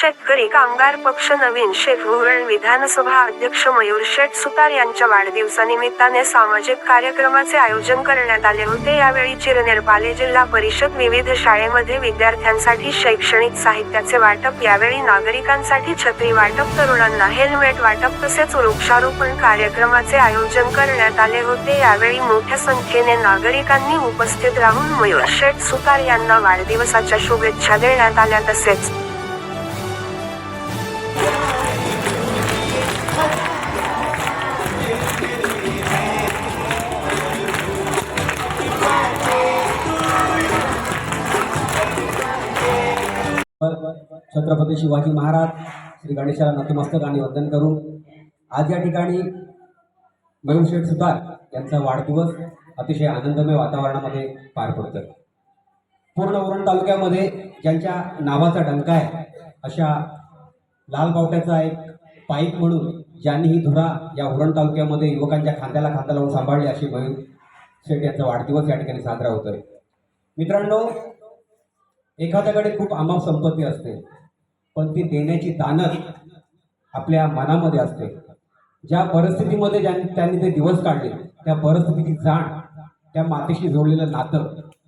शेतकरी कामगार पक्ष नवीन शेख विधानसभा अध्यक्ष मयूर शेठ सुतार यांच्या वाढदिवसानिमित्ताने सामाजिक कार्यक्रमाचे आयोजन करण्यात आले होते. यावेळी चिरनेर पाले जिल्हा परिषद विविध शाळेमध्ये विद्यार्थ्यांसाठी शैक्षणिक साहित्याचे वाटप यावेळी नागरिकांसाठी छत्री वाटप तरुणांना हेल्मेट वाटप तसेच वृक्षारोपण कार्यक्रमाचे आयोजन करण्यात आले होते. यावेळी मोठ्या संख्येने नागरिकांनी उपस्थित राहून मयूर शेठ सुतार यांना वाढदिवसाच्या शुभेच्छा देण्यात आल्या तसेच छत्रपती शिवाजी महाराज श्री गणेशाला नतमस्तक आणि वंदन करून आज या ठिकाणी मयूरशेठ सुतार यांचा वाढदिवस अतिशय आनंदमय वातावरणामध्ये पार पडतोय. पूर्ण उरण तालुक्यामध्ये ज्यांच्या नावाचा डंका आहे अशा लाल बावट्याचा एक पाईक म्हणून ज्यांनी ही धुरा या उरण तालुक्यामध्ये युवकांच्या खांद्याला खांदा लावून सांभाळली अशी मयूर शेठ यांचा वाढदिवस या ठिकाणी साजरा होतोय. मित्रांनो एखाद्याकडे खूप अमाप संपत्ती असते पण ती देण्याची दानत आपल्या मनामध्ये असते. ज्या परिस्थितीमध्ये ज्यांनी त्यांनी ते दिवस काढले त्या परिस्थितीची जाण त्या मातेशी जोडलेलं नातं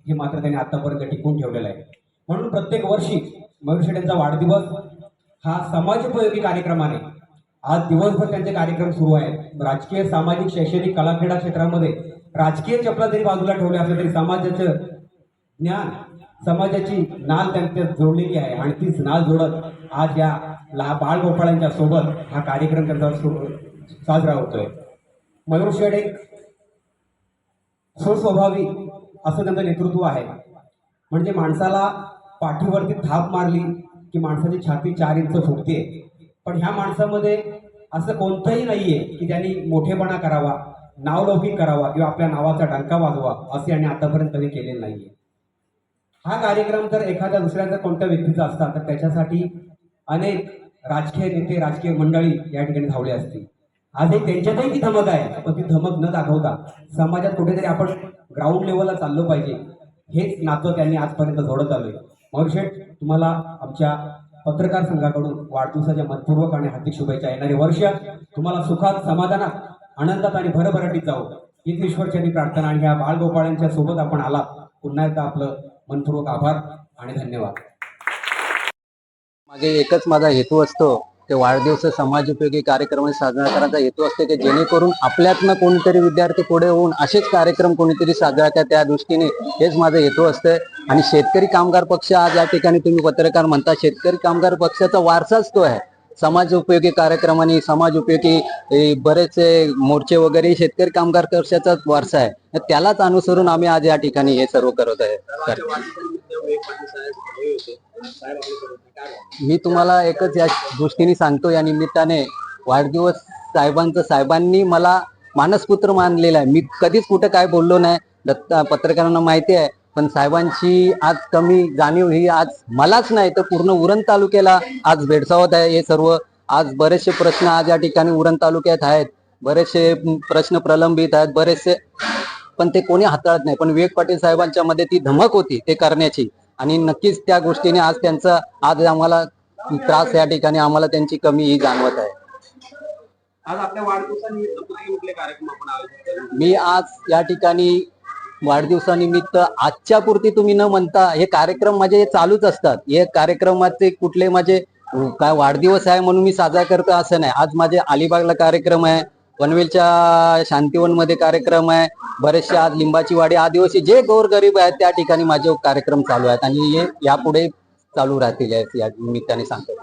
हे मात्र त्यांनी आतापर्यंत टिकून ठेवलेलं आहे. म्हणून प्रत्येक वर्षी मयूर यांचा वाढदिवस हा समाजोपयोगी कार्यक्रमाने आज दिवसभर त्यांचे कार्यक्रम सुरू आहेत. राजकीय सामाजिक शैक्षणिक कला क्रीडा क्षेत्रामध्ये राजकीय चपला जरी बाजूला ठेवल्या असल्या तरी समाजाचं ज्ञान समाजाची नाल त्यांच्यात जोडलेली आहे आणि तीच नाल जोडत आज या ला बाळगोपाळांच्या सोबत हा कार्यक्रम त्यांचा सुरू साजरा होतोय. मयूर शेड एक सुस्वभावी असं त्यांचं नेतृत्व आहे. म्हणजे माणसाला पाठीवरती थाप मारली की माणसाची छाती चार इंच फुटते. पण ह्या माणसामध्ये असं कोणतंही नाहीये की त्यांनी मोठेपणा करावा नावलौकिक करावा किंवा आपल्या नावाचा डंका वाजवा असे आणि आतापर्यंत कधी केलेलं नाहीये. हा कार्यक्रम जर एखाद्या दुसऱ्याचा कोणत्या व्यक्तीचा असता तर त्याच्यासाठी अनेक राजकीय नेते राजकीय मंडळी या ठिकाणी धावले असतील. आज त्यांच्यातही ती धमक आहे पण ती धमक न दाखवता समाजात कुठेतरी आपण ग्राउंड लेवलला चाललो पाहिजे. हेच नातं त्यांनी आजपर्यंत जोडत आलोय. आहे शेठ तुम्हाला आमच्या पत्रकार संघाकडून वाढदिवसाच्या मनपूर्वक आणि हार्दिक शुभेच्छा येणारे वर्ष. तुम्हाला सुखात समाधानात आनंदात आणि भरभराटीत जाऊ हीच ईश्वरच्या प्रार्थना आणि ह्या बाळगोपाळांच्या सोबत आपण आलात. पुन्हा एकदा आपलं मनपूर्वक आभार आणि धन्यवाद. मागे एकच माझा हेतू असतो ते वाढदिवस समाज उपयोगी कार्यक्रम साजरा करायचा हेतू असते की जेणेकरून आपल्यातनं कोणीतरी विद्यार्थी पुढे होऊन असेच कार्यक्रम कोणीतरी साजरा करा त्या दृष्टीने हेच माझा हेतू असते आणि शेतकरी कामगार पक्ष आज या ठिकाणी तुम्ही पत्रकार म्हणता शेतकरी कामगार पक्षाचा वारसाच तो आहे. समाज उपयोगी कार्यक्रमाने समाज उपयोगी बरेचसे मोर्चे वगैरे शेतकरी कामगार कक्षाचाच वारसा आहे. त्यालाच अनुसरून आम्ही आज या ठिकाणी हे सर्व करत आहे. मी तुम्हाला एकच या दृष्टीने सांगतो या निमित्ताने वाढदिवस साहेबांचं साहेबांनी मला मानसपुत्र मानलेला आहे. मी कधीच कुठं काय बोललो नाही. दत्ता पत्रकारांना माहिती आहे. पण साहेबांची आज कमी जाणीव ही आज मलाच नाही तर पूर्ण उरण तालुक्याला आज भेडसावत आहे हे सर्व. आज बरेचसे प्रश्न आज या ठिकाणी उरण तालुक्यात आहेत. बरेचसे प्रश्न प्रलंबित आहेत बरेचसे पण ते कोणी हाताळत नाही. पण विवेक पाटील साहेबांच्या मध्ये ती धमक होती ते करण्याची. आणि नक्कीच त्या गोष्टीने आज त्यांचा आज आम्हाला त्रास या ठिकाणी आम्हाला त्यांची कमी ही जाणवत आहे. आज आपल्या वाढदिवसानिमित्त? मी आज या ठिकाणी वाढदिवसानिमित्त आजच्या पुरती तुम्ही न म्हणता हे कार्यक्रम माझे चालूच असतात. हे कार्यक्रमाचे कुठले माझे काय वाढदिवस आहे म्हणून मी साजरा करतो असं नाही. आज माझे अलिबागला कार्यक्रम आहे पनवेलच्या शांतिवनमध्ये कार्यक्रम आहे बरेचसे आज लिंबाची वाडी आदिवासी जे गोरगरीब आहेत त्या ठिकाणी माझे कार्यक्रम चालू आहेत. आणि हे यापुढे चालू राहतील या निमित्ताने सांगतो.